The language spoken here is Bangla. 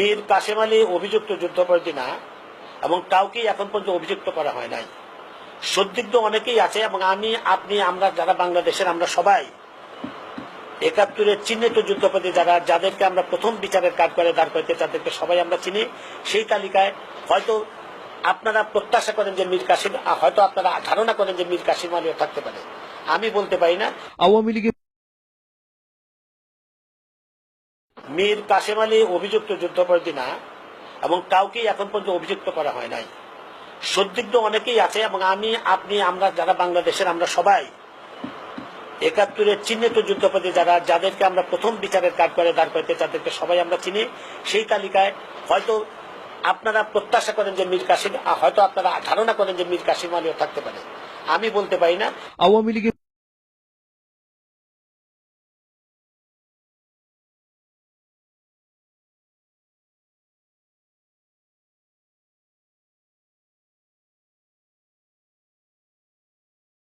মীর কাশেম আলী অভিযুক্ত যুদ্ধাপরাধী না, এবং কাউকেই এখন পর্যন্ত অভিযুক্ত করা হয় নাই। সন্দিগ্ধ অনেকেই আছে, এবং আমি, আপনি, আমরা যারা বাংলাদেশের, আমরা সবাই একাত্তরের চিহ্নিত যুদ্ধপতি যারা, যাদেরকে আমরা প্রথম বিচারের কাজ করে দাঁড় করতে তাদেরকে সবাই আমরা চিনি। সেই তালিকায় হয়তো আপনারা প্রত্যাশা করেন যে মীর কাসিম, হয়তো আপনারা ধারণা করেন যে মীর কাসিম আলীও থাকতে পারে। আমি বলতে পারি না। আওয়ামী লীগের মীর কাসেম আলী অভিযুক্ত যুদ্ধাপরাধী না এবং কাউকেই এখন পর্যন্ত অভিযুক্ত করা হয় নাই। সন্দিগ্ধ অনেকেই আছে এবং আমি আপনি আমরা যারা বাংলাদেশের আমরা সবাই একাত্তরের চিহ্নিত যুদ্ধপতি যারা যাদেরকে আমরা প্রথম বিচারের কাজ করে দাঁড় করতে তাদেরকে সবাই আমরা চিনি সেই তালিকায় হয়তো আপনারা প্রত্যাশা করেন যে মীর আহ, হয়তো আপনারা ধারণা করেন যে মীর কাসিম আলীও থাকতে পারে। আমি বলতে পারি না। আওয়ামী লীগের